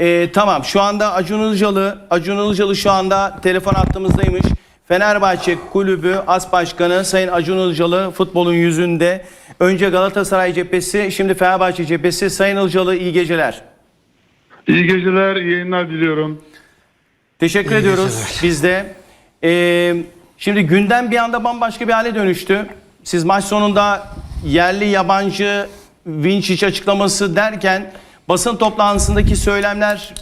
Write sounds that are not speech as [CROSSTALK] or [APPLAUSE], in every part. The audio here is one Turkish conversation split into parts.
Ee, tamam şu anda Acun Ilıcalı, Acun Ilıcalı şu anda telefon hattımızdaymış. Fenerbahçe Kulübü As Başkanı Sayın Acun Ilıcalı futbolun yüzünde. Önce Galatasaray cephesi, şimdi Fenerbahçe cephesi. Sayın Ilıcalı iyi geceler. İyi geceler, iyi yayınlar diliyorum. Teşekkür ediyoruz biz de. Ee, şimdi gündem bir anda bambaşka bir hale dönüştü. Siz maç sonunda yerli yabancı Vinçic açıklaması derken basın toplantısındaki söylemler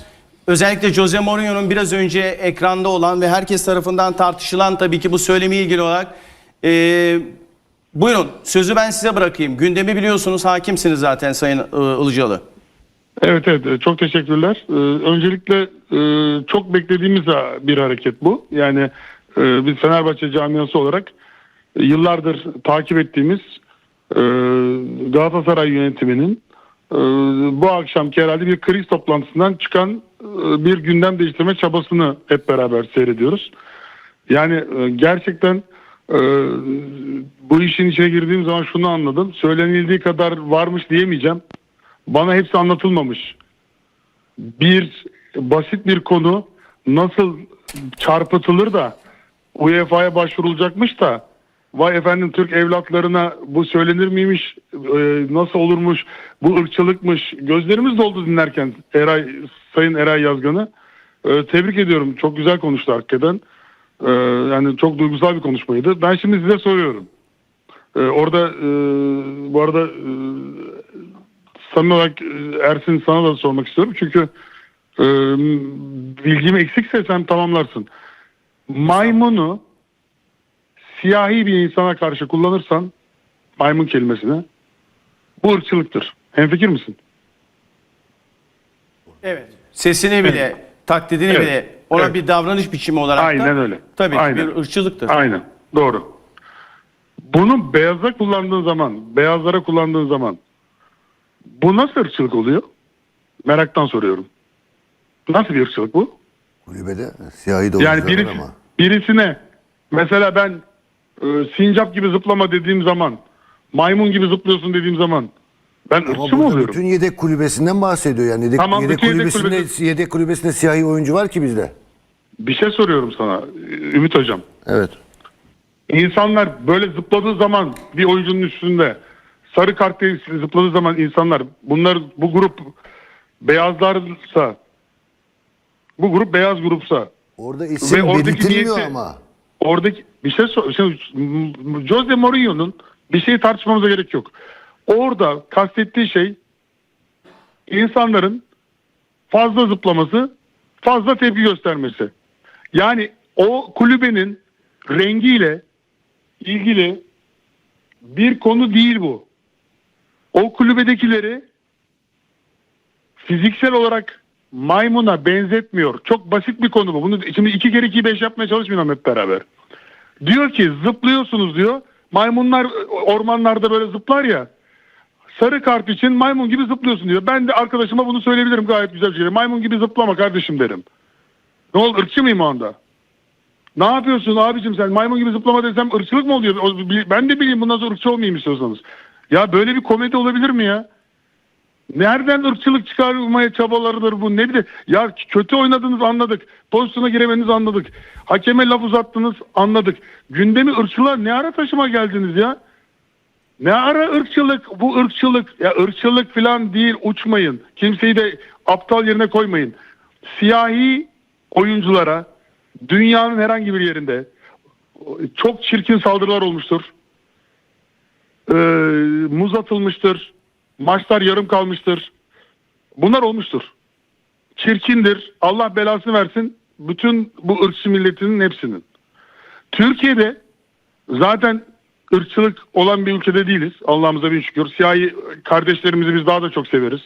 özellikle Jose Mourinho'nun biraz önce ekranda olan ve herkes tarafından tartışılan tabii ki bu söylemi ilgili olarak ee, buyurun sözü ben size bırakayım. Gündemi biliyorsunuz hakimsiniz zaten Sayın e, Ilıcalı. Evet evet çok teşekkürler. Ee, öncelikle e, çok beklediğimiz bir hareket bu. Yani e, biz Fenerbahçe camiası olarak e, yıllardır takip ettiğimiz e, Galatasaray yönetiminin e, bu akşamki herhalde bir kriz toplantısından çıkan e, bir gündem değiştirme çabasını hep beraber seyrediyoruz. Yani e, gerçekten e, bu işin içine girdiğim zaman şunu anladım. Söylenildiği kadar varmış diyemeyeceğim. Bana hepsi anlatılmamış. Bir basit bir konu nasıl çarpıtılır da UEFA'ya başvurulacakmış da vay efendim Türk evlatlarına bu söylenir miymiş? E, nasıl olurmuş? Bu ırkçılıkmış. Gözlerimiz doldu dinlerken Eray Sayın Eray Yazgan'ı. E, tebrik ediyorum. Çok güzel konuştu hakikaten. E, yani çok duygusal bir konuşmaydı. Ben şimdi size soruyorum. E, orada e, bu arada e, samimi olarak e, Ersin sana da sormak istiyorum. Çünkü e, bilgim eksikse sen tamamlarsın. Maymunu siyahi bir insana karşı kullanırsan maymun kelimesini bu ırkçılıktır. Hemfikir misin? Evet. Sesini bile, taklidini Evet. bile ona Evet. bir davranış biçimi olarak da Aynen öyle. tabii Aynen. bir ırkçılıktır. Aynen. Doğru. Bunu beyaza kullandığın zaman, beyazlara kullandığın zaman bu nasıl ırkçılık oluyor? Meraktan soruyorum. Nasıl bir ırkçılık bu? Kulübede siyahi de Yani biri, ama. birisine mesela ben e, sincap gibi zıplama dediğim zaman maymun gibi zıplıyorsun dediğim zaman ben Ama ırkçı mı burada oluyorum? bütün yedek kulübesinden bahsediyor yani. Yedek, Tamam, yedek, bütün yedek kulübesinde, kulübesi- yedek kulübesinde siyahi oyuncu var ki bizde. Bir şey soruyorum sana Ümit Hocam. Evet. İnsanlar böyle zıpladığı zaman bir oyuncunun üstünde sarı kart diye zıpladığı zaman insanlar bunlar bu grup beyazlarsa bu grup beyaz grupsa Orada isim oradaki belirtilmiyor niyeti- ama. Oradaki bir şey sor. M- Jose Mourinho'nun bir şeyi tartışmamıza gerek yok. Orada kastettiği şey insanların fazla zıplaması, fazla tepki göstermesi. Yani o kulübenin rengiyle ilgili bir konu değil bu. O kulübedekileri fiziksel olarak maymuna benzetmiyor. Çok basit bir konu bu. Bunu şimdi iki kere iki beş yapmaya çalışmayalım hep beraber. Diyor ki zıplıyorsunuz diyor. Maymunlar ormanlarda böyle zıplar ya. Sarı kart için maymun gibi zıplıyorsun diyor. Ben de arkadaşıma bunu söyleyebilirim gayet güzel bir şey. Maymun gibi zıplama kardeşim derim. Ne oldu ırkçı mıyım o anda? Ne yapıyorsun abicim sen maymun gibi zıplama desem ırkçılık mı oluyor? Ben de bileyim bundan sonra ırkçı olmayayım istiyorsanız. Ya böyle bir komedi olabilir mi ya? Nereden ırkçılık çıkarmaya çabalarıdır bu? Ne bileyim. Ya kötü oynadınız anladık. Pozisyona giremeniz anladık. Hakeme laf uzattınız anladık. Gündemi ırkçılar ne ara taşıma geldiniz ya? Ne ara ırkçılık? Bu ırkçılık. Ya ırkçılık falan değil uçmayın. Kimseyi de aptal yerine koymayın. Siyahi oyunculara dünyanın herhangi bir yerinde çok çirkin saldırılar olmuştur. Ee, muz atılmıştır. Maçlar yarım kalmıştır. Bunlar olmuştur. Çirkindir. Allah belasını versin. Bütün bu ırkçı milletinin hepsinin. Türkiye'de zaten ırkçılık olan bir ülkede değiliz. Allah'ımıza bin şükür. Siyahi kardeşlerimizi biz daha da çok severiz.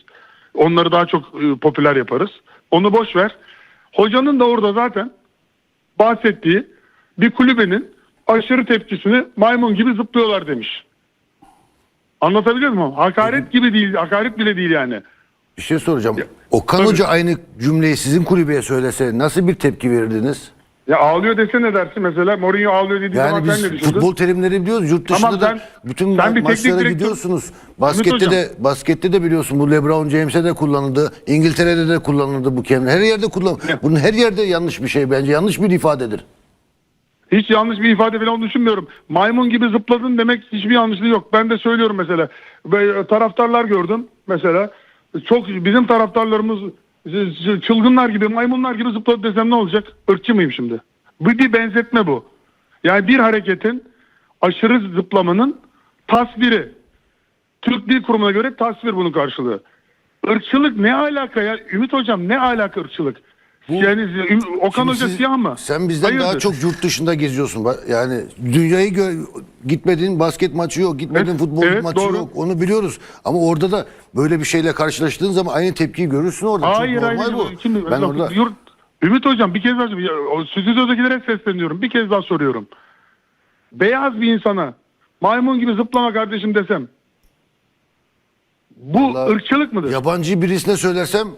Onları daha çok e, popüler yaparız. Onu boş ver. Hocanın da orada zaten bahsettiği bir kulübenin aşırı tepkisini maymun gibi zıplıyorlar demiş. Anlatabiliyor muyum? Hakaret gibi değil, hakaret bile değil yani. Bir şey soracağım. Okan tabii. Hoca aynı cümleyi sizin kulübeye söylese nasıl bir tepki verirdiniz? Ya ağlıyor dese ne dersin mesela? Mourinho ağlıyor dediği zaman Yani sen biz ne düşündün? futbol terimleri biliyoruz. Yurt dışında Tamam, da sen- bütün sen bir maçlara direktör- gidiyorsunuz. Baskette Hocam. de baskette de biliyorsun bu LeBron James'e de kullanıldı. İngiltere'de de kullanıldı bu kelime. Her yerde kullan. Bunun her yerde yanlış bir şey bence. Yanlış bir ifadedir. Hiç yanlış bir ifade falan düşünmüyorum. Maymun gibi zıpladın demek hiçbir yanlışlığı yok. Ben de söylüyorum mesela. Ve taraftarlar gördüm mesela. Çok bizim taraftarlarımız çılgınlar gibi, maymunlar gibi zıpladı desem ne olacak? Irkçı mıyım şimdi? Bu bir benzetme bu. Yani bir hareketin aşırı zıplamanın tasviri. Türk Dil Kurumu'na göre tasvir bunun karşılığı. Irkçılık ne alaka ya? Ümit Hocam ne alaka ırkçılık? Yani Üm- Okan Hoca siz- siyah mı? Sen bizden daha Hayırdır? çok yurt dışında geziyorsun. Yani dünyayı gö- gitmedin basket maçı yok, gitmedin Evet, futbol evet, maçı doğru. yok. Onu biliyoruz. Ama orada da böyle bir şeyle karşılaştığın zaman aynı tepkiyi görürsün orada. Hayır Çok hayır. normal bu. Şimdi, ben orada yurt, Ümit Hocam bir kez daha stüdyodakilere sesleniyorum. Bir kez daha soruyorum. Beyaz bir insana maymun gibi zıplama kardeşim desem bu Vallahi ırkçılık mıdır? yabancı birisine söylersem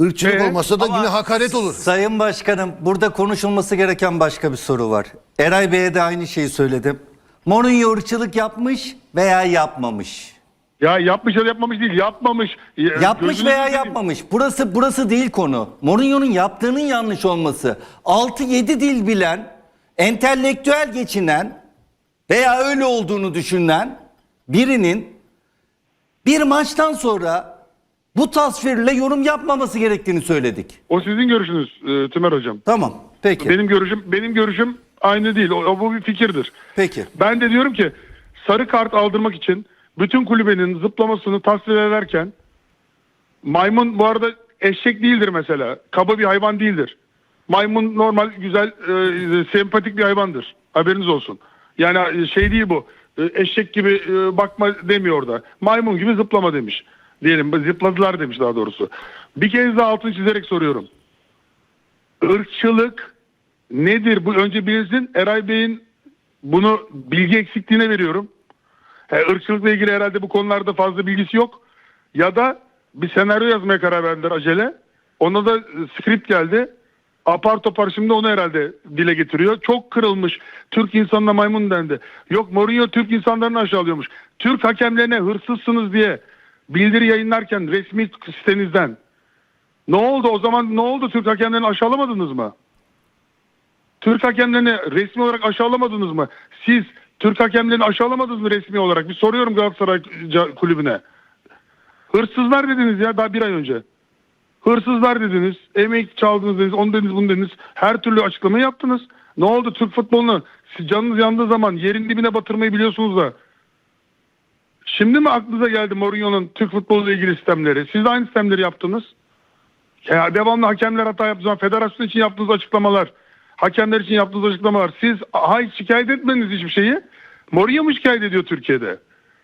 ırkçılık Evet, olmasa da ama- yine hakaret olur. Sayın Başkanım burada konuşulması gereken başka bir soru var. Eray Bey'e de aynı şeyi söyledim. Mourinho ırkçılık yapmış veya yapmamış. Ya yapmış ya da yapmamış değil. Yapmamış. Ya, Yapmış veya seveyim. yapmamış. Burası burası değil konu. Mourinho'nun yaptığının yanlış olması. 6-7 dil bilen, entelektüel geçinen veya öyle olduğunu düşünen birinin bir maçtan sonra bu tasvirle yorum yapmaması gerektiğini söyledik. O sizin görüşünüz e, Tümer Hocam. Tamam. Peki. Benim görüşüm benim görüşüm aynı değil. O, o bu bir fikirdir. Peki. Ben de diyorum ki sarı kart aldırmak için bütün kulübenin zıplamasını tasvir ederken maymun bu arada eşek değildir mesela. Kaba bir hayvan değildir. Maymun normal, güzel, e, sempatik bir hayvandır. Haberiniz olsun. Yani e, şey değil bu. E, eşek gibi bakma demiyor orada. Maymun gibi zıplama demiş. Diyelim zıpladılar demiş daha doğrusu. Bir kez daha altını çizerek soruyorum. Irkçılık nedir? Bu önce bilinsin. Eray Bey'in bunu bilgi eksikliğine veriyorum. He, ırkçılıkla ilgili herhalde bu konularda fazla bilgisi yok. Ya da bir senaryo yazmaya karar verdiler acele. Ona da script geldi. Apar topar şimdi onu herhalde dile getiriyor. Çok kırılmış. Türk insanına maymun dendi. Yok Mourinho Türk insanlarını aşağılıyormuş. Türk hakemlerine hırsızsınız diye bildiri yayınlarken resmi sitenizden. Ne oldu o zaman ne oldu Türk hakemlerini aşağılamadınız mı? Türk hakemlerini resmi olarak aşağılamadınız mı? Siz Türk hakemlerini aşağılamadınız mı resmi olarak? Bir soruyorum Galatasaray kulübüne. Hırsızlar dediniz ya daha bir ay önce. Hırsızlar dediniz, emek çaldınız dediniz, onu dediniz, bunu dediniz. Her türlü açıklamayı yaptınız. Ne oldu Türk futbolunu? Siz canınız yandığı zaman yerin dibine batırmayı biliyorsunuz da. Şimdi mi aklınıza geldi Mourinho'nun Türk futboluyla ilgili sistemleri? Siz de aynı sistemleri yaptınız. Ya devamlı hakemler hata yaptığı zaman federasyon için yaptığınız açıklamalar, hakemler için yaptığınız açıklamalar. Siz hay şikayet etmediniz hiçbir şeyi. Mourinho mu şikayet ediyor Türkiye'de?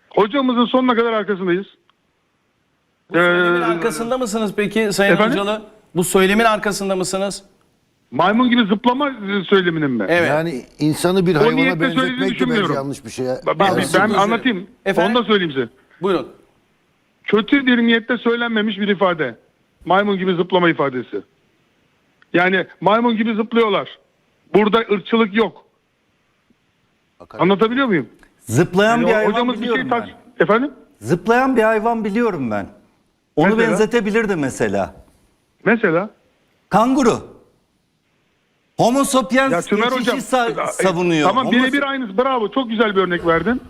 Hocamızın sonuna kadar arkasındayız. Bu Ee, arkasında mısınız peki Sayın efendim? Hocalı? Bu söylemin arkasında mısınız? Maymun gibi zıplama söyleminin mi? Evet. Yani insanı bir hayvana niyetle söylediğini benzetmek de bence düşünmüyorum. yanlış bir şey. Ben, Yani ben- ben anlatayım. Efendim? Onu da söyleyeyim size. Buyurun. Kötü bir niyette söylenmemiş bir ifade. Maymun gibi zıplama ifadesi. Yani maymun gibi zıplıyorlar. Burada ırkçılık yok. Anlatabiliyor muyum? Zıplayan Yani bir hayvan hocamız bir biliyorum şey ben. taş... Efendim? Zıplayan bir hayvan biliyorum ben. Onu Mesela? benzetebilirdi mesela. Mesela Kanguru. Homo sapiens Ya geçişi hocam sa- savunuyor. Tamam Homo birebir aynısı. Bravo. Çok güzel bir örnek verdin.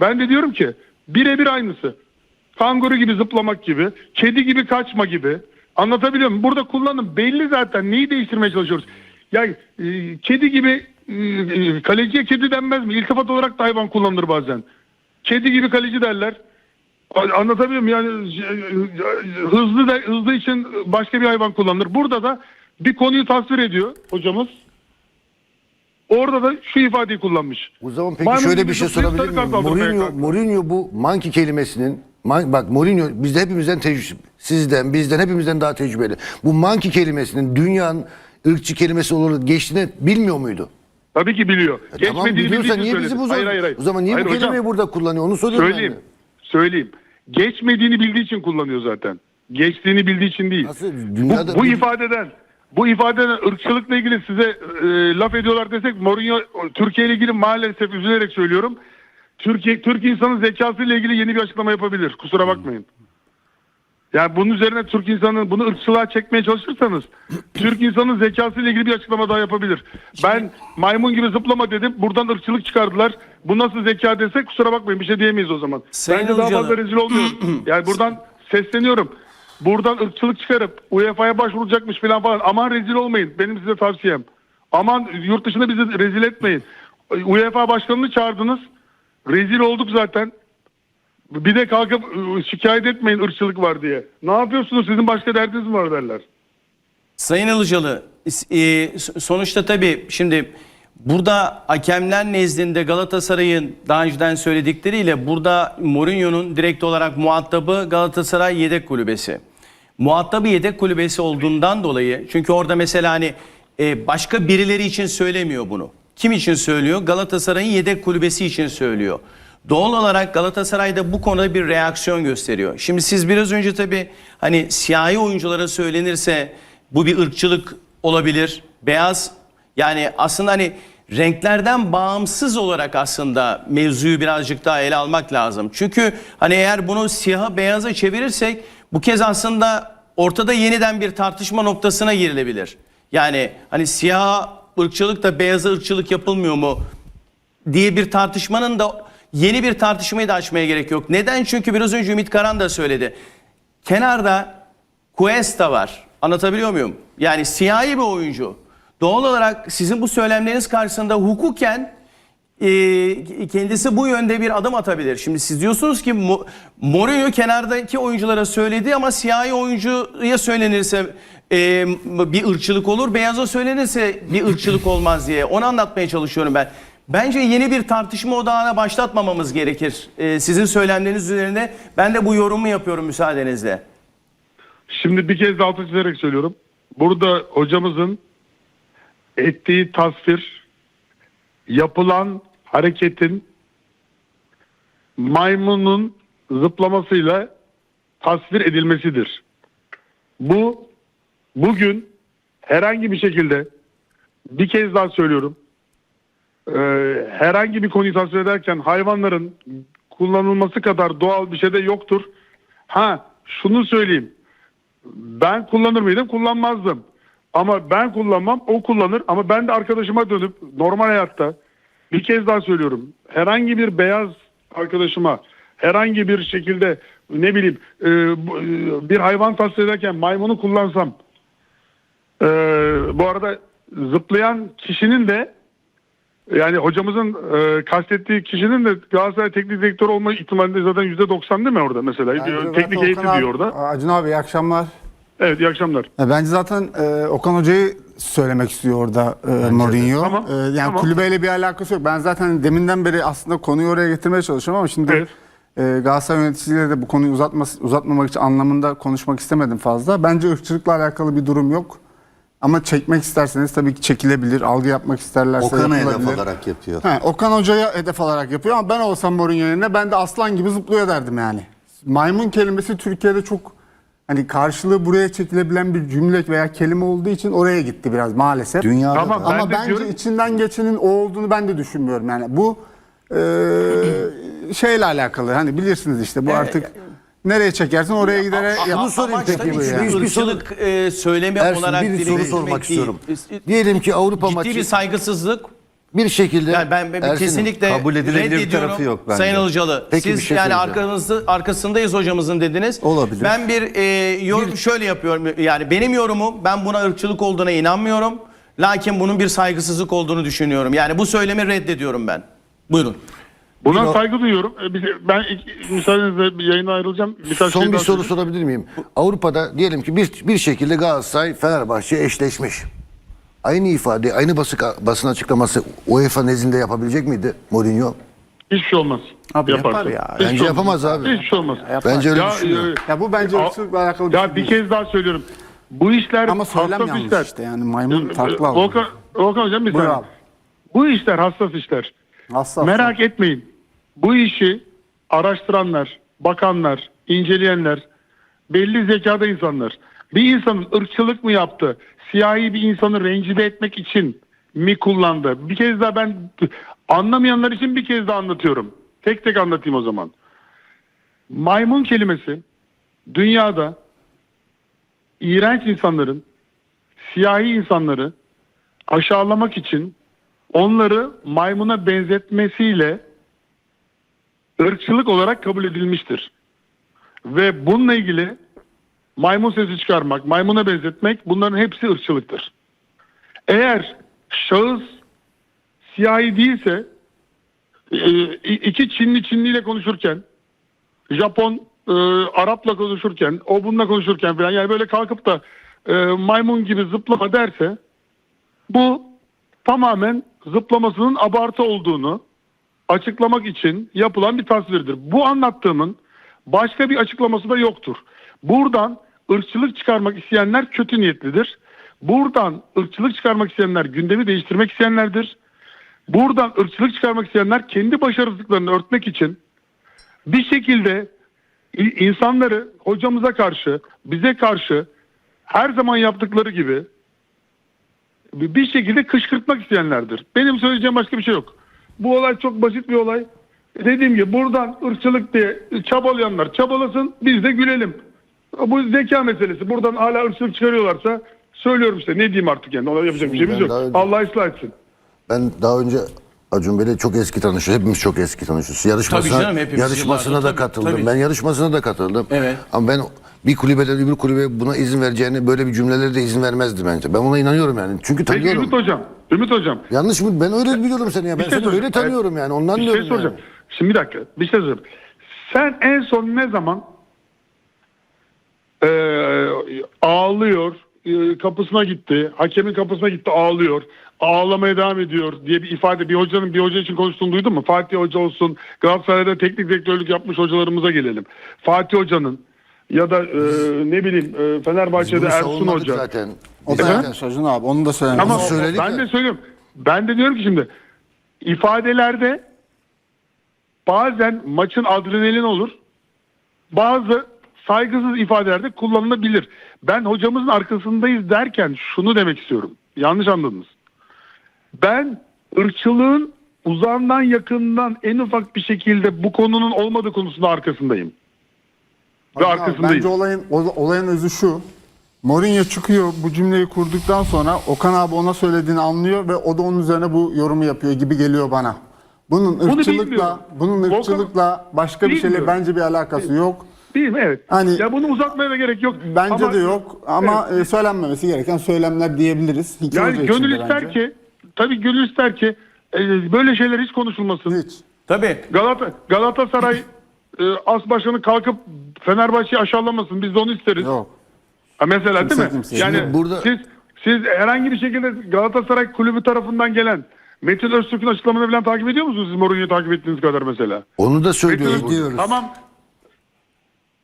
Ben de diyorum ki birebir aynısı. Kanguru gibi zıplamak gibi, kedi gibi kaçma gibi. Anlatabiliyor muyum? Burada kullanım belli zaten. Neyi değiştirmeye çalışıyoruz? Ya e, kedi gibi e, e, kaleciye kedi denmez mi? İltifat olarak da hayvan kullanılır bazen. Kedi gibi kaleci derler. Anlatabiliyor muyum? Yani e, e, hızlı da, hızlı için başka bir hayvan kullanılır. Burada da bir konuyu tasvir ediyor hocamız. Orada da şu ifadeyi kullanmış. O zaman peki Maymun şöyle bir şey sorabilir miyim? Mourinho. Mourinho bu monkey kelimesinin man- bak Mourinho bizde hepimizden tecrübe sizden bizden hepimizden daha tecrübeli. Bu monkey kelimesinin dünyanın ırkçı kelimesi olarak geçtiğini bilmiyor muydu? Tabii ki biliyor. E tamam Geçmediğini biliyorsa bildiği niye için bizi söyledi. bu Hayır hayır hayır. O zaman niye Hayır bu hocam, kelimeyi burada kullanıyor? Onu soruyorum Söyleyeyim. de. Söyleyeyim. Geçmediğini bildiği için kullanıyor zaten. Geçtiğini bildiği için değil. Nasıl? Dünyada bu, bu ifadeden bu ifade ırkçılıkla ilgili size e, laf ediyorlar desek Mourinho Türkiye ile ilgili maalesef üzülerek söylüyorum. Türkiye Türk insanın zekası ile ilgili yeni bir açıklama yapabilir. Kusura bakmayın. Yani bunun üzerine Türk insanının bunu ırkçılığa çekmeye çalışırsanız Türk insanın zekası ile ilgili bir açıklama daha yapabilir. Ben maymun gibi zıplama dedim. Buradan ırkçılık çıkardılar. Bu nasıl zeka desek kusura bakmayın bir şey diyemeyiz o zaman. Sayın Bence daha Ilıcalı. fazla rezil olmuyorum. [CLEARS THROAT] yani buradan sesleniyorum. Buradan ırkçılık çıkarıp UEFA'ya başvuracakmış falan falan. Aman rezil olmayın. Benim size tavsiyem. Aman yurt dışında bizi rezil etmeyin. UEFA başkanını çağırdınız. Rezil olduk zaten. Bir de kalkıp ıı, şikayet etmeyin ırkçılık var diye. Ne yapıyorsunuz? Sizin başka derdiniz mi var derler. Sayın Ilıcalı, e, sonuçta tabii şimdi burada hakemler nezdinde Galatasaray'ın daha önceden söyledikleriyle burada Mourinho'nun direkt olarak muhatabı Galatasaray yedek kulübesi. Muhatabı yedek kulübesi olduğundan dolayı çünkü orada mesela hani e, başka birileri için söylemiyor bunu. Kim için söylüyor? Galatasaray'ın yedek kulübesi için söylüyor. Doğal olarak Galatasaray'da bu konuda bir reaksiyon gösteriyor. Şimdi siz biraz önce tabii hani siyahi oyunculara söylenirse bu bir ırkçılık olabilir. Beyaz yani aslında hani renklerden bağımsız olarak aslında mevzuyu birazcık daha ele almak lazım. Çünkü hani eğer bunu siyaha beyaza çevirirsek bu kez aslında ortada yeniden bir tartışma noktasına girilebilir. Yani hani siyah ırkçılık da beyaza ırkçılık yapılmıyor mu diye bir tartışmanın da yeni bir tartışmayı da açmaya gerek yok. Neden? Çünkü biraz önce Ümit Karan da söyledi. Kenarda Cuesta var. Anlatabiliyor muyum? Yani siyahi bir oyuncu. Doğal olarak sizin bu söylemleriniz karşısında hukuken kendisi bu yönde bir adım atabilir. Şimdi siz diyorsunuz ki Mo- Mourinho kenardaki oyunculara söyledi ama siyahi oyuncuya söylenirse e, bir ırkçılık olur. Beyaza söylenirse bir ırkçılık olmaz diye. Onu anlatmaya çalışıyorum ben. Bence yeni bir tartışma odağına başlatmamamız gerekir. E, sizin söylemleriniz üzerine ben de bu yorumu yapıyorum müsaadenizle. Şimdi bir kez de altı çizerek söylüyorum. Burada hocamızın ettiği tasvir yapılan hareketin maymunun zıplamasıyla tasvir edilmesidir. Bu bugün herhangi bir şekilde bir kez daha söylüyorum. e, herhangi bir konuyu tasvir ederken hayvanların kullanılması kadar doğal bir şey de yoktur. Ha şunu söyleyeyim. Ben kullanır mıydım? Kullanmazdım. Ama ben kullanmam, o kullanır. Ama ben de arkadaşıma dönüp normal hayatta bir kez daha söylüyorum. Herhangi bir beyaz arkadaşıma herhangi bir şekilde ne bileyim e, e, bir hayvan tasvir ederken maymunu kullansam e, bu arada zıplayan kişinin de yani hocamızın e, kastettiği kişinin de Galatasaray teknik direktör olma ihtimali zaten %90 değil mi orada mesela? Bence teknik abi- diyor orada. Acun abi iyi akşamlar. Evet iyi akşamlar. Ya Bence zaten e, Okan Hoca'yı söylemek istiyor orada e, Mourinho. Tamam, E, yani tamam. kulübeyle bir alakası yok. Ben zaten deminden beri aslında konuyu oraya getirmeye çalışıyorum ama şimdi Evet. e, Galatasaray yöneticileriyle de bu konuyu uzatması, uzatmamak için anlamında konuşmak istemedim fazla. Bence ırkçılıkla alakalı bir durum yok. Ama çekmek isterseniz tabii ki çekilebilir. Algı yapmak isterlerse Okan'ı hedef yapılabilir. alarak yapıyor. He, Okan Hoca'ya hedef alarak yapıyor ama ben olsam Mourinho yerine ben de aslan gibi zıplıyor derdim yani. Maymun kelimesi Türkiye'de çok hani karşılığı buraya çekilebilen bir cümle veya kelime olduğu için oraya gitti biraz maalesef. Dünyada Tamam, da. ben ama de bence diyorum- içinden geçenin o olduğunu ben de düşünmüyorum yani. Bu e, [CLEARS THROAT] şeyle alakalı hani bilirsiniz işte bu artık nereye çekersin oraya gidere Şunu yap- sorayım Amaç peki bu ki ya. bir Bir soru- ırkçılık e, söylemi Ersin, olarak bir dile soru getirmek sormak değil. istiyorum. Ciddi Diyelim ki Avrupa maçı bir saygısızlık. Bir şekilde Yani ben, ben Ersin'im, kesinlikle kabul edilebilir bir reddediyorum. tarafı yok bence. Sayın Ilıcalı. Peki, siz bir şey yani söyleyeceğim. arkanızda, arkasındayız hocamızın dediniz. Olabilir. Ben bir e, yorum şöyle yapıyorum. Yani benim yorumum ben buna ırkçılık olduğuna inanmıyorum. Lakin bunun bir saygısızlık olduğunu düşünüyorum. Yani bu söylemi reddediyorum ben. Buyurun. Buna saygı duyuyorum. Ee, biz- Ben müsaadenizle bir yayına ayrılacağım. Birkaç Son şey bir daha soru söyleyeyim. sorabilir miyim? Avrupa'da diyelim ki bir, bir şekilde Galatasaray Fenerbahçe eşleşmiş. Aynı ifade, aynı basın, basın açıklaması UEFA nezdinde yapabilecek miydi Mourinho? Hiçbir şey olmaz. Abi yapar Yaparsa. ya. Hiçbir Bence şey yapamaz olmaz. abi. Hiçbir şey olmaz. Bence öyle Ya, düşünüyorum. e, Ya bu bence Ya- ırkçılıkla alakalı bir Ya şey bir kez daha söylüyorum. Bu işler Ama söylem hassas yanlış işler. işte yani maymun Ee, farklı algı. Volkan, Volkan hocam bir saniye. Bu işler hassas işler. Hassas. Merak etmeyin. Bu işi araştıranlar, bakanlar, inceleyenler, belli zekada insanlar. Bir insanın ırkçılık mı yaptı? Siyahi bir insanı rencide etmek için mi kullandı? Bir kez daha ben anlamayanlar için bir kez daha anlatıyorum. Tek tek anlatayım o zaman. Maymun kelimesi dünyada iğrenç insanların, siyahi insanları aşağılamak için onları maymuna benzetmesiyle ırkçılık olarak kabul edilmiştir. Ve bununla ilgili maymun sesi çıkarmak, maymuna benzetmek bunların hepsi ırkçılıktır. Eğer şahıs siyahi değilse e, iki Çinli Çinliyle konuşurken Japon e, Arap'la konuşurken o bununla konuşurken falan yani böyle kalkıp da e, maymun gibi zıplama derse bu tamamen zıplamasının abartı olduğunu açıklamak için yapılan bir tasvirdir. Bu anlattığımın başka bir açıklaması da yoktur. Buradan ırkçılık çıkarmak isteyenler kötü niyetlidir. Buradan ırkçılık çıkarmak isteyenler gündemi değiştirmek isteyenlerdir. Buradan ırkçılık çıkarmak isteyenler kendi başarısızlıklarını örtmek için bir şekilde insanları hocamıza karşı, bize karşı her zaman yaptıkları gibi bir şekilde kışkırtmak isteyenlerdir. Benim söyleyeceğim başka bir şey yok. Bu olay çok basit bir olay. Dediğim gibi buradan ırkçılık diye çabalayanlar çabalasın biz de gülelim. Bu zeka meselesi. Buradan hala ırkçılık çıkarıyorlarsa söylüyorum işte ne diyeyim artık yani. Ona yapacak bir şeyimiz yok. önce- Allah ıslah etsin. Ben daha önce Acun Bey'le çok eski tanışıyoruz. Hepimiz çok eski tanışıyoruz. Yarışmasına, Tabii canım, hepimiz yarışmasına yıllardır, da tabii, katıldım. tabii. Ben yarışmasına da katıldım. Evet. Ama ben bir kulübeden öbür kulübe buna izin vereceğini böyle bir cümlelere de izin vermezdi bence. Ben buna inanıyorum yani. Çünkü Peki tanıyorum. Ümit Hocam. Ümit Hocam. Yanlış mı? Ben öyle biliyorum seni ya. Ben şey seni öyle tanıyorum yani. Ondan bir diyorum şey soracağım. yani. Şimdi bir dakika. Bir şey soracağım. Sen en son ne zaman eee, ağlıyor, eee, kapısına gitti, hakemin kapısına gitti ağlıyor, ağlamaya devam ediyor diye bir ifade bir hocanın bir hoca için konuştuğunu duydun mu? Fatih Hoca olsun, Galatasaray'da teknik direktörlük yapmış hocalarımıza gelelim. Fatih Hoca'nın ya da eee, ne bileyim eee, Fenerbahçe'de Bunu Ersun Hoca. zaten. O da Zaten- Acun abi onu da söylemek Tamam Ama söyledik ben de söylüyorum. Ben de diyorum ki şimdi ifadelerde bazen maçın adrenalin olur. Bazı saygısız ifadelerde kullanılabilir. Ben hocamızın arkasındayız derken şunu demek istiyorum. Yanlış anladınız. Ben ırkçılığın uzağından yakından en ufak bir şekilde bu konunun olmadığı konusunda arkasındayım. Ve abi, arkasındayım. Bence olayın olayın özü şu. Mourinho çıkıyor bu cümleyi kurduktan sonra Okan abi ona söylediğini anlıyor ve o da onun üzerine bu yorumu yapıyor gibi geliyor bana. Bunun Bunu ırkçılıkla bilmiyorum. bunun ırkçılıkla başka bir şeyle bence bir alakası yok. Değil mi? Evet. Hani- ya bunu uzatmaya da gerek yok. Bence Ama- de yok ama Evet. e, söylenmemesi gereken söylemler diyebiliriz. İki Yani hoca gönül ister bence. ki tabii gönül ister ki e, böyle şeyler hiç konuşulmasın. hiç. Tabii. Galata Galatasaray e, as başkanı kalkıp Fenerbahçe'yi aşağılamasın. Biz de onu isteriz. Yok. Ha, mesela Kimse değil mi? kimseye. Yani Şimdi burada- siz siz herhangi bir şekilde Galatasaray kulübü tarafından gelen Metin Öztürk'ün açıklamalarını falan takip ediyor musunuz siz Mourinho'yu takip ettiğiniz kadar mesela? Onu da söylüyoruz. Öztürk- Tamam.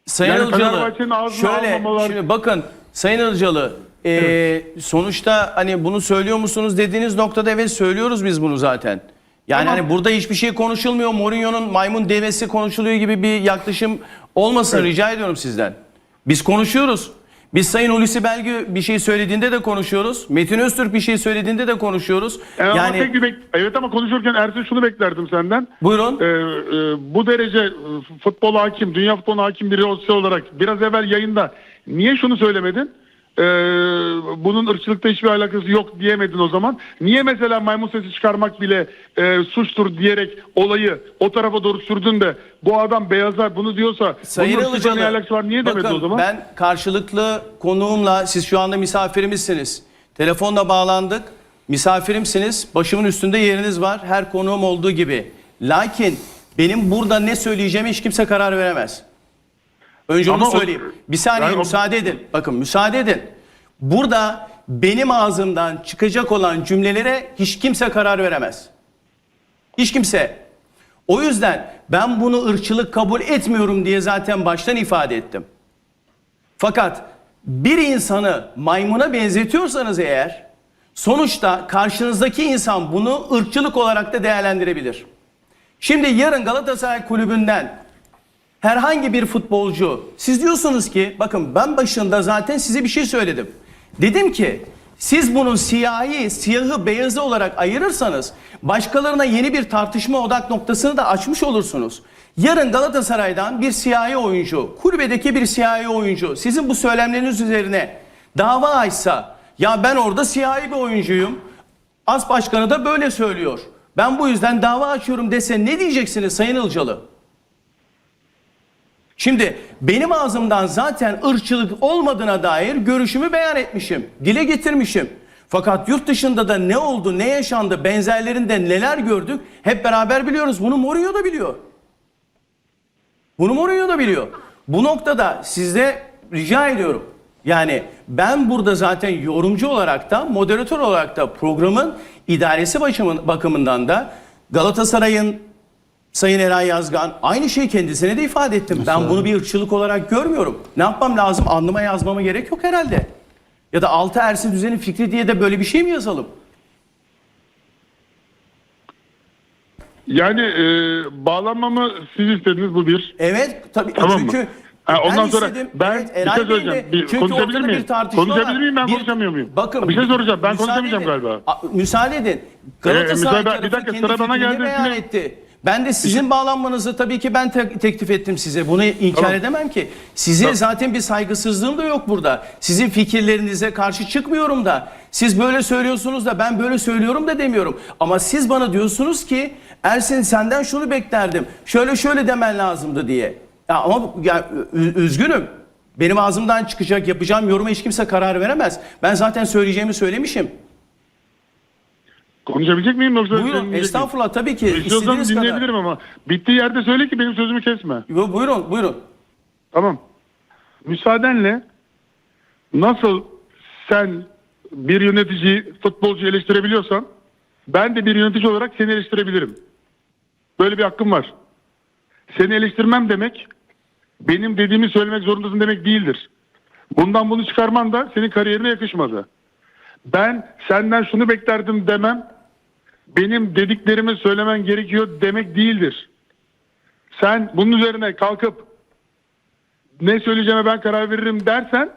Sayın Yani Ilıcalı, şöyle almamalar- şimdi bakın Sayın Ilıcalı e, sonuçta hani bunu söylüyor musunuz dediğiniz noktada evet söylüyoruz biz bunu zaten. Yani Tamam. hani burada hiçbir şey konuşulmuyor. Mourinho'nun maymun devesi konuşuluyor gibi bir yaklaşım olmasın rica ediyorum sizden. Biz konuşuyoruz. Biz Sayın Hulusi Belgü bir şey söylediğinde de konuşuyoruz. Metin Öztürk bir şey söylediğinde de konuşuyoruz. E, ama yani tek bir bek- evet ama konuşurken Ersin şunu beklerdim senden. buyurun. Ee, e, bu derece e, futbol hakim, dünya futbolu hakim biri olarak biraz evvel yayında niye şunu söylemedin? Ee, bunun ırkçılıkta hiçbir alakası yok diyemedin o zaman. Niye mesela maymun sesi çıkarmak bile e, suçtur diyerek olayı o tarafa doğru sürdün de bu adam beyaza bunu diyorsa Sayın bunun ırkçılıkla ne alakası var niye demedin bakın o zaman? ben karşılıklı konuğumla siz şu anda misafirimizsiniz. Telefonla bağlandık. Misafirimsiniz. Başımın üstünde yeriniz var. Her konuğum olduğu gibi. Lakin benim burada ne söyleyeceğime hiç kimse karar veremez. Önce Ama onu o- söyleyeyim. Bir saniye Yani o- müsaade edin. Bakın müsaade edin. Burada benim ağzımdan çıkacak olan cümlelere hiç kimse karar veremez. Hiç kimse. O yüzden ben bunu ırkçılık kabul etmiyorum diye zaten baştan ifade ettim. Fakat bir insanı maymuna benzetiyorsanız eğer sonuçta karşınızdaki insan bunu ırkçılık olarak da değerlendirebilir. Şimdi yarın Galatasaray kulübünden herhangi bir futbolcu siz diyorsunuz ki bakın ben başında zaten size bir şey söyledim. Dedim ki siz bunun siyahi, siyahı, beyazı olarak ayırırsanız başkalarına yeni bir tartışma odak noktasını da açmış olursunuz. Yarın Galatasaray'dan bir siyahi oyuncu, kulübedeki bir siyahi oyuncu sizin bu söylemleriniz üzerine dava açsa ya ben orada siyahi bir oyuncuyum. As başkanı da böyle söylüyor. Ben bu yüzden dava açıyorum dese ne diyeceksiniz Sayın Ilcalı? Şimdi benim ağzımdan zaten ırkçılık olmadığına dair görüşümü beyan etmişim. Dile getirmişim. Fakat yurt dışında da ne oldu, ne yaşandı, benzerlerinde neler gördük hep beraber biliyoruz. Bunu Mourinho da biliyor. Bunu Mourinho da biliyor. Bu noktada sizde rica ediyorum. Yani ben burada zaten yorumcu olarak da moderatör olarak da programın idaresi bakımından da Galatasaray'ın Sayın Eray Yazgan aynı şeyi kendisine de ifade ettim. Ben bunu bir ırkçılık olarak görmüyorum. Ne yapmam lazım? Anlıma yazmama gerek yok herhalde. Ya da altı Ersin düzeni fikri diye de böyle bir şey mi yazalım? Yani e, bağlanmamı siz istediniz bu bir. Evet tabii Tamam mı? çünkü Ha, ondan ben sonra istedim. ben Evet, bir Eray şey söyleyeceğim. de- Bir- konuşabilir miyim? bir Konuşabilir miyim? Ben Bir- konuşamıyor muyum? Bakın Bir şey soracağım. Ben konuşamayacağım edin. galiba. A- müsaade edin. Galatasaray müsaade- tarafı bir dakika, kendi sıra bana fikrini geldi. beyan Şimdi- etti. Ben de sizin bağlanmanızı tabii ki ben te- teklif ettim size. Bunu inkar Tamam. edemem ki. Size Tamam. zaten bir saygısızlığım da yok burada. Sizin fikirlerinize karşı çıkmıyorum da. Siz böyle söylüyorsunuz da ben böyle söylüyorum da demiyorum. Ama siz bana diyorsunuz ki Ersin senden şunu beklerdim. Şöyle şöyle demen lazımdı diye. Ya ama ya, üzgünüm. Benim ağzımdan çıkacak yapacağım yoruma hiç kimse karar veremez. Ben zaten söyleyeceğimi söylemişim. Konuşabilecek miyim yoksa? Buyurun dinleyecek estağfurullah tabii ki İstiyorsan istediğiniz kadar. dinleyebilirim ama. Bittiği yerde söyle ki benim sözümü kesme. Bu- Buyurun buyurun. Tamam. Müsaadenle nasıl sen bir yönetici, futbolcu eleştirebiliyorsan ben de bir yönetici olarak seni eleştirebilirim. Böyle bir hakkım var. Seni eleştirmem demek benim dediğimi söylemek zorundasın demek değildir. Bundan bunu çıkarman da senin kariyerine yakışmadı. Ben senden şunu beklerdim demem benim dediklerimi söylemen gerekiyor demek değildir. Sen bunun üzerine kalkıp ne söyleyeceğime ben karar veririm dersen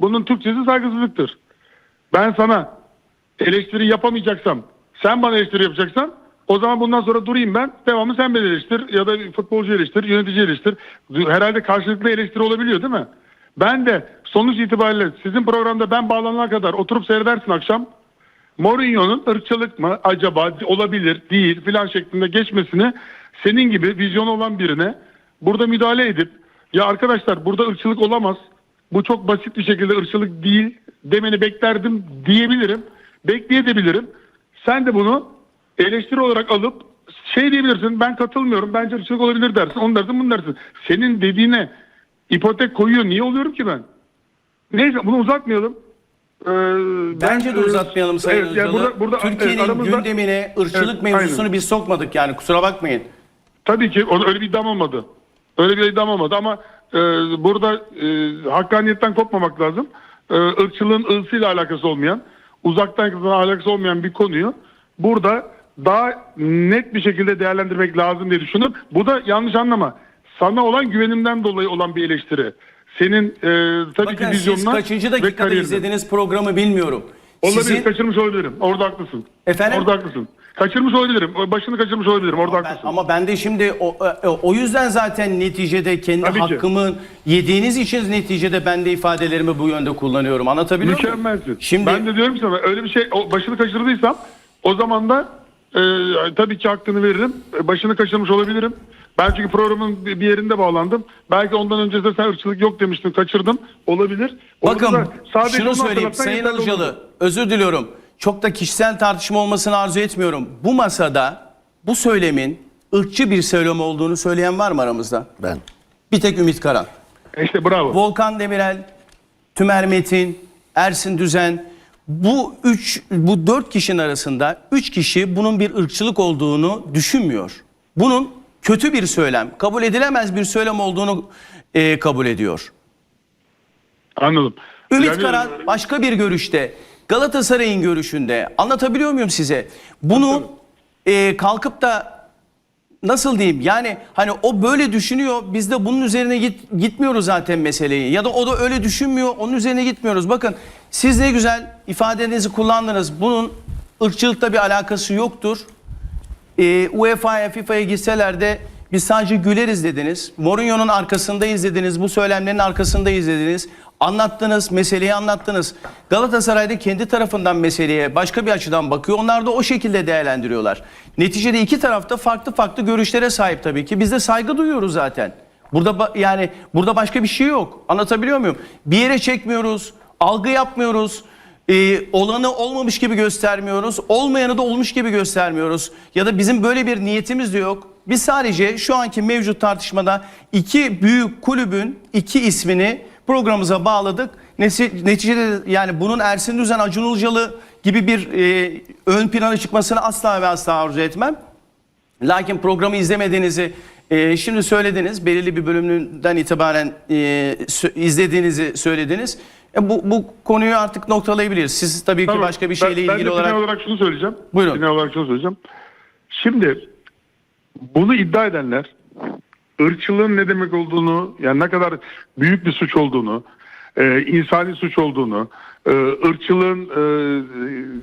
bunun Türkçesi saygısızlıktır. Ben sana eleştiri yapamayacaksam sen bana eleştiri yapacaksan o zaman bundan sonra durayım ben. Devamı sen beni eleştir ya da futbolcu eleştir, yönetici eleştir. Herhalde karşılıklı eleştiri olabiliyor değil mi? Ben de sonuç itibariyle sizin programda ben bağlanana kadar oturup seyredersin akşam. Mourinho'nun ırkçılık mı acaba olabilir değil filan şeklinde geçmesini senin gibi vizyonu olan birine burada müdahale edip ya arkadaşlar burada ırkçılık olamaz. Bu çok basit bir şekilde ırkçılık değil demeni beklerdim diyebilirim. Bekleyebilirim. Sen de bunu eleştiri olarak alıp şey diyebilirsin ben katılmıyorum bence ırkçılık olabilir dersin onu dersin bunu dersin. Senin dediğine ipotek koyuyor niye oluyorum ki ben? Neyse bunu uzatmayalım. Ee, Bence ben- de uzatmayalım Sayın Evet, yani burada- burada- Türkiye'nin aramızda- gündemine ırkçılık Evet, mevzusunu aynen. biz sokmadık yani kusura bakmayın. Tabii ki öyle bir iddiam olmadı. Öyle bir iddiam olmadı ama e, burada e, hakkaniyetten kopmamak lazım. E, ırkçılığın ılsıyla alakası olmayan, uzaktan alakası olmayan bir konuyu burada daha net bir şekilde değerlendirmek lazım diye düşünüyorum. Bu da yanlış anlama. Sana olan güvenimden dolayı olan bir eleştiri. Senin e, tabii Bakın ki siz vizyonuna kaçıncı ve dakikada kariyerine. izlediğiniz programı bilmiyorum. Olabilir, Sizin, kaçırmış olabilirim. Orada haklısın. Efendim? Orada haklısın. Kaçırmış olabilirim. Başını kaçırmış olabilirim. Orada Ben- haklısın. ama ben de şimdi o, o, o yüzden zaten neticede kendi Tabii ki. hakkımın yediğiniz için neticede ben de ifadelerimi bu yönde kullanıyorum. Anlatabiliyor muyum? Mükemmelsin. Şimdi Ben de diyorum ki sana öyle bir şey başını kaçırdıysam o zaman da e, tabii ki hakkını veririm. E, Başını kaçırmış olabilirim. Ben çünkü programın bir yerinde bağlandım. Belki ondan önce de sen ırkçılık yok demiştin kaçırdım. Olabilir. Bakın sadece şunu söyleyeyim Sayın olurdu. özür diliyorum. Çok da kişisel tartışma olmasını arzu etmiyorum. Bu masada bu söylemin ırkçı bir söylem olduğunu söyleyen var mı aramızda? Ben. Bir tek Ümit Karan. E İşte bravo. Volkan Demirel, Tümer Metin, Ersin Düzen bu üç, bu dört kişinin arasında üç kişi bunun bir ırkçılık olduğunu düşünmüyor. Bunun kötü bir söylem, kabul edilemez bir söylem olduğunu e, kabul ediyor. Anladım. Ümit Yani- Karan başka bir görüşte, Galatasaray'ın görüşünde anlatabiliyor muyum size? Bunu e, kalkıp da nasıl diyeyim yani hani o böyle düşünüyor biz de bunun üzerine git, gitmiyoruz zaten meseleyi ya da o da öyle düşünmüyor onun üzerine gitmiyoruz. Bakın siz ne güzel ifadenizi kullandınız bunun ırkçılıkla bir alakası yoktur. Ee, UEFA'ya FIFA'ya gitseler de biz sadece güleriz dediniz. Mourinho'nun arkasındayız dediniz. Bu söylemlerin arkasındayız dediniz. Anlattınız, meseleyi anlattınız. Galatasaray'da kendi tarafından meseleye başka bir açıdan bakıyor. Onlar da o şekilde değerlendiriyorlar. Neticede iki tarafta farklı farklı görüşlere sahip tabii ki. Biz de saygı duyuyoruz zaten. Burada yani burada başka bir şey yok. Anlatabiliyor muyum? Bir yere çekmiyoruz, algı yapmıyoruz. Ee, olanı olmamış gibi göstermiyoruz. Olmayanı da olmuş gibi göstermiyoruz. Ya da bizim böyle bir niyetimiz de yok. Biz sadece şu anki mevcut tartışmada iki büyük kulübün iki ismini programımıza bağladık. Neticede yani bunun Ersin Düzen, Acun Ilıcalı gibi bir e, ön plana çıkmasını asla ve asla arzu etmem. Lakin programı izlemediğinizi e, şimdi söylediniz. Belirli bir bölümünden itibaren e, izlediğinizi söylediniz. E, bu, bu konuyu artık noktalayabiliriz. Siz tabii ki Tamam. başka bir şeyle ben, ben ilgili de olarak... olarak şunu söyleyeceğim. Buyurun. Final olarak şunu söyleyeceğim. Şimdi bunu iddia edenler ırkçılığın ne demek olduğunu, yani ne kadar büyük bir suç olduğunu, e, insani suç olduğunu, e, ırkçılığın e,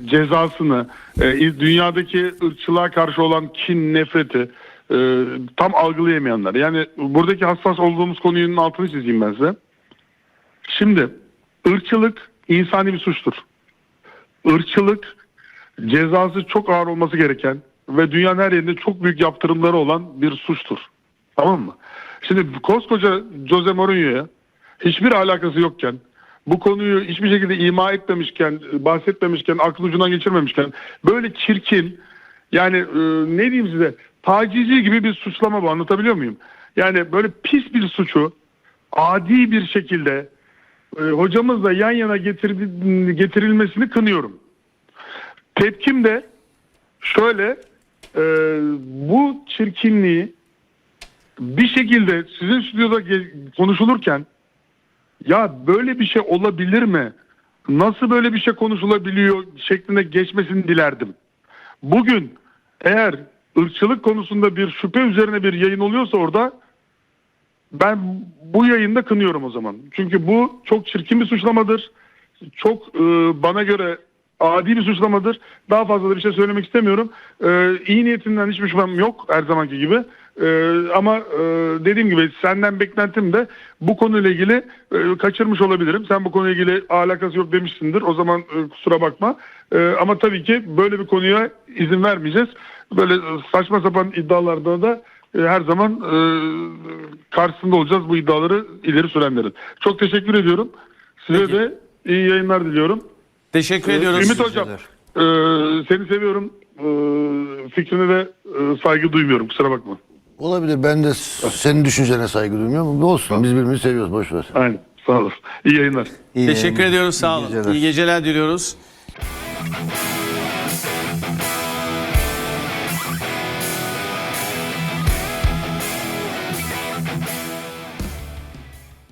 cezasını, e, dünyadaki ırkçılığa karşı olan kin, nefreti e, tam algılayamayanlar. Yani buradaki hassas olduğumuz konunun altını çizeyim ben size. Şimdi ırkçılık insani bir suçtur. Irkçılık cezası çok ağır olması gereken ve dünyanın her yerinde çok büyük yaptırımları olan bir suçtur. Tamam mı? Şimdi koskoca Jose Mourinho'ya hiçbir alakası yokken bu konuyu hiçbir şekilde ima etmemişken, bahsetmemişken, aklı ucundan geçirmemişken böyle çirkin yani e, ne diyeyim size tacizi gibi bir suçlama bu anlatabiliyor muyum? Yani böyle pis bir suçu adi bir şekilde e, hocamızla yan yana getirdi, getirilmesini kınıyorum. Tepkim de şöyle e, bu çirkinliği bir şekilde sizin stüdyoda konuşulurken ya böyle bir şey olabilir mi? Nasıl böyle bir şey konuşulabiliyor şeklinde geçmesini dilerdim. Bugün eğer ırkçılık konusunda bir şüphe üzerine bir yayın oluyorsa orada ben bu yayında kınıyorum o zaman. Çünkü bu çok çirkin bir suçlamadır. Çok e, bana göre adi bir suçlamadır. Daha fazla da bir şey söylemek istemiyorum. E, iyi niyetinden hiçbir şüphem yok her zamanki gibi. E, ama e, dediğim gibi senden beklentim de bu konuyla ilgili e, kaçırmış olabilirim. Sen bu konuyla ilgili alakası yok demişsindir. O zaman e, kusura bakma. E, ama tabii ki böyle bir konuya izin vermeyeceğiz. Böyle saçma sapan iddialarda da e, her zaman e, karşısında olacağız bu iddiaları ileri sürenlerin. Çok teşekkür ediyorum. Size Peki. de iyi yayınlar diliyorum. Teşekkür ediyoruz. Ümit Hocam e, seni seviyorum. E, fikrine de e, saygı duymuyorum. Kusura bakma. Olabilir. Ben de senin düşüncene saygı duymuyorum. ama Olsun. Biz birbirimizi seviyoruz. Boş ver. Aynen. Sağ olasın. İyi yayınlar. İyi Teşekkür yayınlar. ediyoruz. Sağ İyi olun. geceler. İyi geceler diliyoruz.